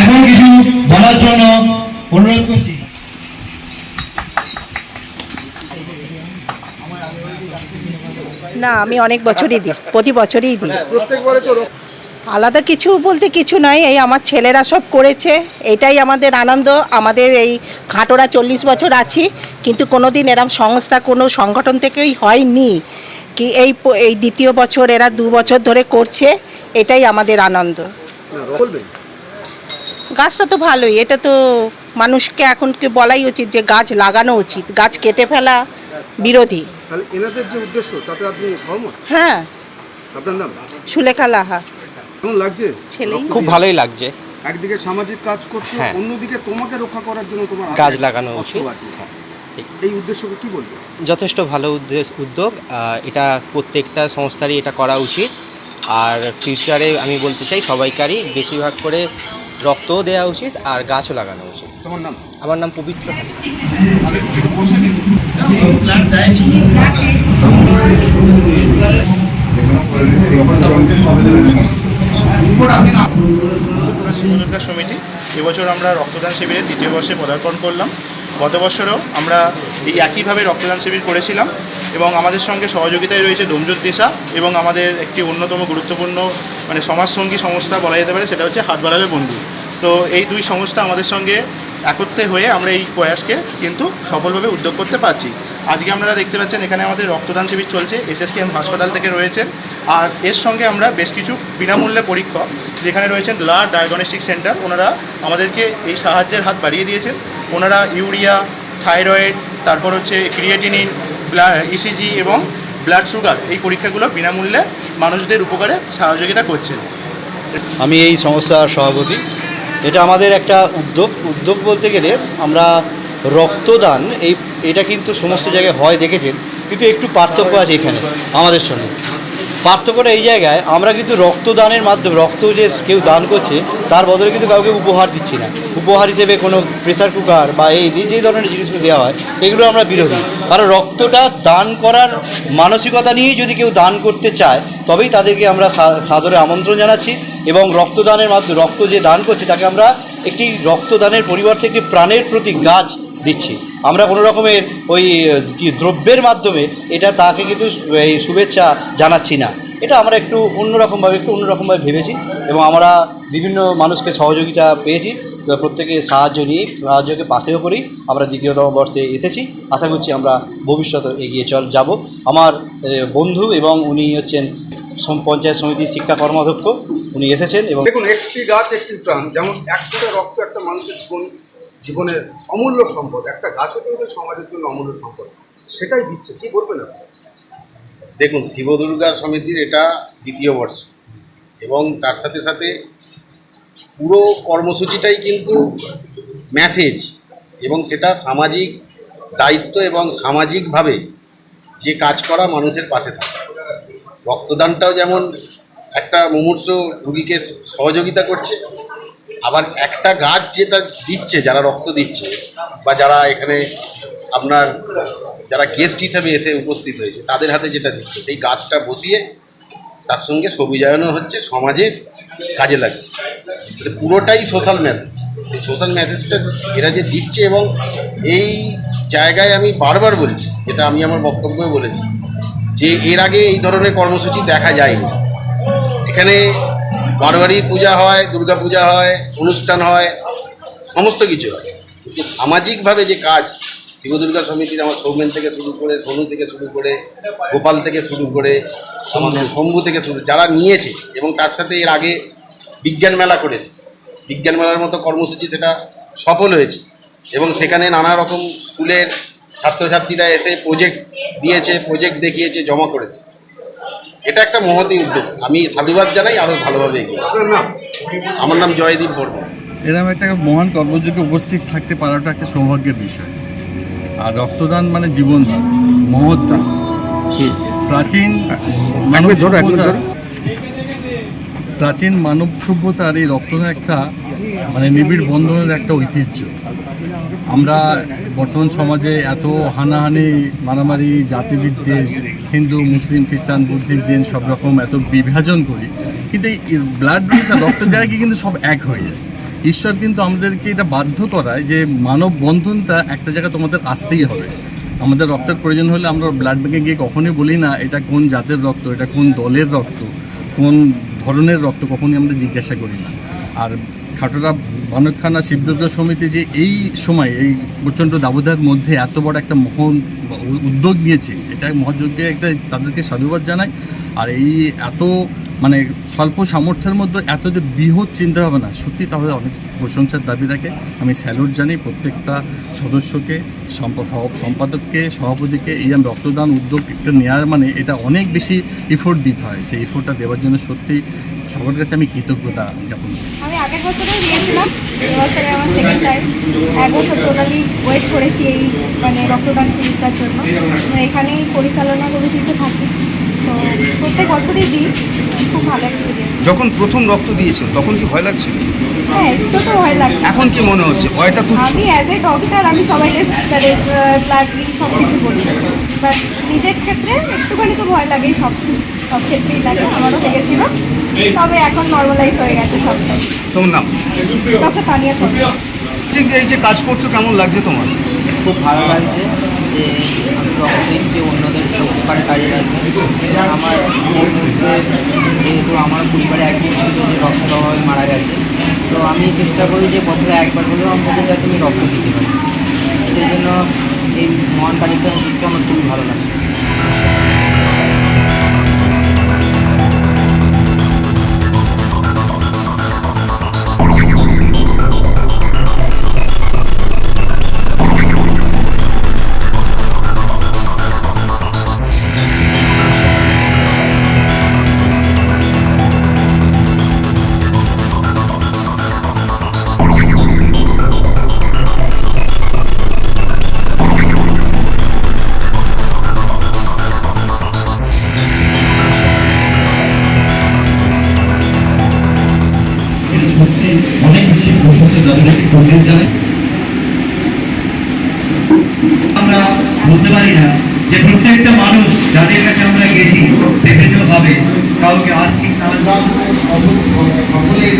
এখন কিছু বলার জন্য অনুরোধ করছি। না, আমি অনেক বছরই দিই, প্রতি বছরই দিই। আলাদা কিছু বলতে কিছু নয় এই আমার ছেলেরা সব করেছে, এটাই আমাদের আনন্দ, আমাদের এই খাটোরা চল্লিশ বছর আছি, কিন্তু কোনো দিন এরম সংস্থা, কোনো সংগঠন থেকেই হয়নি কি এই এই দ্বিতীয় বছর এরা দু বছর ধরে করছে, এটাই আমাদের আনন্দ। বলবেন? গাছটা তো ভালোই এটা তো মানুষকে এখনকে বলাই উচিত যে গাছ লাগানো উচিত গাছ কেটে ফেলা বিরোধী। তাহলে এনাদের যে উদ্দেশ্য তাতে আপনি সহমত? হ্যাঁ। আপনার নাম? সুলেখা লাহা। কেমন লাগছে? রক্ত খুব ভালোই লাগছে। একদিকে সামাজিক কাজ করছ হ্যাঁ। অন্যদিকে তোমাকে রক্ষা করার জন্য তোমার হাতে গাছ লাগানো অস্ত্র উচিত আছে। হ্যাঁ, ঠিক। এই উদ্দেশ্যকে কি বলব যথেষ্ট ভালো উদ্দেশ- উদ্যোগ আহ, এটা প্রত্যেকটা সংস্থারই এটা করা উচিত। আর ফিউচারে আমি বলতে চাই সবাইকারই বেশিরভাগ করে রক্তও দেওয়া উচিত আর গাছও লাগানো উচিত। তোমার নাম? আমার নাম পবিত্র সমিতি এবছর আমরা রক্তদান শিবিরে দ্বিতীয় বর্ষে পদার্পণ করলাম। গত বছরও আমরা এই একইভাবে রক্তদান শিবির করেছিলাম এবং আমাদের সঙ্গে সহযোগিতায় রয়েছে ডোমজুদ দিশা এবং আমাদের একটি অন্যতম গুরুত্বপূর্ণ মানে সমাজসঙ্গী সংস্থা বলা যেতে পারে, সেটা হচ্ছে হাত বাড়াবে বন্ধু তো এই দুই সংস্থা আমাদের সঙ্গে একত্রে হয়ে আমরা এই প্রয়াসকে কিন্তু সফলভাবে উদ্যোগ করতে পারছি। আজকে আপনারা দেখতে পাচ্ছেন এখানে আমাদের রক্তদান শিবির চলছে, এসএসকেএম হাসপাতাল থেকে রয়েছেন। আর এর সঙ্গে আমরা বেশ কিছু বিনামূল্যে পরীক্ষক, যেখানে রয়েছেন ব্লাড ডায়াগনস্টিক সেন্টার, ওনারা আমাদেরকে এই সাহায্যের হাত বাড়িয়ে দিয়েছেন। ওনারা ইউরিয়া, থাইরয়েড, তারপর হচ্ছে ক্রিয়েটিনিন ইসিজি এবং ব্লাড সুগার এই পরীক্ষাগুলো বিনামূল্যে মানুষদের উপকারে সহযোগিতা করছেন। আমি এই সংস্থার সভাপতি। এটা আমাদের একটা উদ্যোগ। উদ্যোগ বলতে গেলে আমরা রক্তদান, এই, এটা কিন্তু সমস্ত জায়গায় হয়, দেখেছেন। কিন্তু একটু পার্থক্য আছে এখানে, আমাদের সঙ্গে। পার্থক্যটা এই জায়গায়, আমরা কিন্তু রক্তদানের মাধ্যমে, রক্ত যে কেউ দান করছে, তার বদলে কিন্তু কাউকে উপহার দিচ্ছি না। উপহার হিসেবে কোনো প্রেসার কুকার বা এই যে ধরনের জিনিসগুলো দেওয়া হয়, এগুলো আমরা বিরোধী। কারণ রক্তটা দান করার মানসিকতা নিয়েই যদি কেউ দান করতে চায়, তবেই তাদেরকে আমরা সাদরে আমন্ত্রণ জানাচ্ছি এবং রক্তদানের মাধ্যমে, রক্ত যে দান করছে, তাকে আমরা একটি রক্তদানের পরিবর্তে একটি প্রাণের প্রতি গাছ দিচ্ছি। আমরা কোনো রকমের ওই কি দ্রব্যের মাধ্যমে এটা তাকে কিন্তু এই শুভেচ্ছা জানাচ্ছি না। এটা আমরা একটু অন্যরকমভাবে একটু অন্যরকমভাবে ভেবেছি এবং আমরা বিভিন্ন মানুষকে সহযোগিতা পেয়েছি। প্রত্যেকে সাহায্য নিয়ে, সাহায্যকে পাশেও করি। আমরা দ্বিতীয়তম বর্ষে এসেছি। আশা করছি আমরা ভবিষ্যতে এগিয়ে চল, যাব। আমার বন্ধু এবং উনি হচ্ছেন পঞ্চায়েত সমিতির শিক্ষা কর্মাধ্যক্ষ। উনি এসেছেন এবং দেখুন, একটি গাছ, একটি প্রাণ। যেমন এক ফোঁটা রক্ত একটা মানুষের জীবন জীবনের অমূল্য সম্পদ, একটা গাছও কিন্তু সমাজের জন্য অমূল্য সম্পদ। সেটাই দিচ্ছে, কি বলবেন আপনি? দেখুন, শিবদুর্গা সমিতির এটা দ্বিতীয় বর্ষ, এবং তার সাথে সাথে পুরো কর্মসূচিটাই কিন্তু মেসেজ এবং সেটা সামাজিক দায়িত্ব এবং সামাজিকভাবে যে কাজ করা মানুষের পাশে থাকে। রক্তদানটাও যেমন একটা মুমূর্ষ রুগীকে সহযোগিতা করছে আবার একটা গাছ যেটা দিচ্ছে, যারা রক্ত দিচ্ছে, বা যারা এখানে আপনার, যারা গেস্ট হিসেবে এসে উপস্থিত হয়েছে, তাদের হাতে যেটা দিচ্ছে, সেই গাছটা বসিয়ে তার সঙ্গে সবুজায়নও হচ্ছে সমাজের কাজে লাগছে। এটা পুরোটাই সোশ্যাল মেসেজ সেই সোশ্যাল মেসেজটা এরা যে দিচ্ছে এবং এই জায়গায় আমি বারবার বলছি, যেটা আমি আমার বক্তব্যে বলেছি, যে এর আগে এই ধরনের কর্মসূচি দেখা যায়নি। এখানে বারবারই পূজা হয় দুর্গা পূজা হয়, অনুষ্ঠান হয়, সমস্ত কিছু হয়। কিন্তু সামাজিকভাবে যে কাজ, শিবদুর্গা সমিতির আমার সৌমেন থেকে শুরু করে, সোনু থেকে শুরু করে, গোপাল থেকে শুরু করে আমাদের শম্ভু থেকে শুরু, যারা নিয়েছে, এবং তার সাথে এর আগে বিজ্ঞান মেলা করেছে বিজ্ঞান মেলার মতো কর্মসূচি সেটা সফল হয়েছে। এবং সেখানে নানা রকম স্কুলের ছাত্রছাত্রীরা এসে প্রজেক্ট দিয়েছে প্রজেক্ট দেখিয়েছে, জমা করেছে। এটা একটা মহতী উদ্যোগ। আমি সাধুবাদ জানাই আরও ভালোভাবে এগিয়ে আমার নাম জয়দীপ বর্মা এরকম একটা মহান কর্মযোগে উপস্থিত থাকতে পারাটা একটা সৌভাগ্যের বিষয়। আর রক্তদান মানে জীবনদান মহৎ দান। প্রাচীন মানব সভ্যতার প্রাচীন মানব সভ্যতার এই রক্তদান একটা মানে নিবিড় বন্ধনের একটা ঐতিহ্য। আমরা বর্তমান সমাজে এত হানাহানি, মারামারি, জাতিবিদ্বেষ, হিন্দু, মুসলিম, খ্রিস্টান বুদ্ধিস্ট জৈন সব রকম এত বিভাজন করি, কিন্তু এই ব্লাড ডোনেশন রক্ত জায়গায় কিন্তু সব এক হয়ে যায়। ঈশ্বর কিন্তু আমাদেরকে এটা বাধ্য করায় যে মানব বন্ধনটা একটা জায়গায় তোমাদের আসতেই হবে। আমাদের রক্তের প্রয়োজন হলে আমরা ব্লাড ব্যাঙ্কে গিয়ে কখনোই বলি না, এটা কোন জাতের রক্ত, এটা কোন দলের রক্ত, কোন ধরনের রক্ত কখনোই আমরা জিজ্ঞাসা করি না। আর খাটোরা বানকখানা শিবদুর্গ সমিতি যে এই সময়, এই প্রচণ্ড দাবদাহের মধ্যে এত বড় একটা মহন উদ্যোগ নিয়েছে, এটা মহাযজ্ঞে একটা তাদেরকে সাধুবাদ জানাই। আর এই এত মানে স্বল্প সামর্থ্যের মধ্যে এত যে বৃহৎ চিন্তা ভাবনা সত্যি তাহলে অনেক প্রশংসার দাবি রাখে। আমি স্যালুট জানি প্রত্যেকটা সদস্যকে, সম্প- সম্পাদককে, সভাপতিকে, এই আমি রক্তদান উদ্যোগ একটা নেওয়ার মানে এটা অনেক বেশি এফোর্ট দিতে হয়। সেই এফোর্টটা দেওয়ার জন্য সত্যি সবার কাছে আমি কৃতজ্ঞতা জ্ঞাপন করছি। আমি আগের বছরে দিয়েছিলাম এবছরে আমার সেকেন্ড টাইম এক বছর টোটালি ওয়েট করেছি এই মানে রক্তদান শিবিরটার জন্য। তো এখানেই পরিচালনা কমিটিতে থাকি। তো প্রত্যেক বছরই দিই খুব ভালো এক্সপিরিয়েন্স যখন প্রথম রক্ত দিয়েছিল তখন কি ভয় লাগছিল? হ্যাঁ একটু তো ভয় লাগছে এখন কি মনে হচ্ছে? ভয়টা তুচ্ছ? আমি অ্যাজ এ ডক্টর আমি সবাইকে মানে ব্লাড দিই সব কিছু বলি। বাট নিজের ক্ষেত্রে একটুখানি তো ভয় লাগেই সব সব ক্ষেত্রেই লাগে আমারও লেগেছিল। তবে এখন নর্মালাইজ হয়ে গেছে সবটাই। তোমার নাম? ডক্টর তানিয়া ঠিক যে এই যে কাজ করছ কেমন লাগছে তোমার? খুব ভালো লাগছে। যে আমি তো অবশ্যই যে অন্যদের উপকারে কাজে লাগবে। আমার এই মুহূর্তে যেহেতু আমার পরিবারে একজন ছিল যে রক্তের অভাবে মারা গেছে, তো আমি চেষ্টা করি যে বছরে একবার হলেও আমাদের যাতে আমি রক্ত দিতে পারি। সেই জন্য এই মহান কার্যক্রম শিখতে আমার খুবই ভালো লাগে। প্রশংসা তাদেরকে কর্তৃক জানাই আমরা বলতে পারি না যে প্রত্যেকটা মানুষ যাদের কাছে আমরা গেছি, বিভিন্ন ভাবে কাউকে আর্থিক সাহায্য সকলের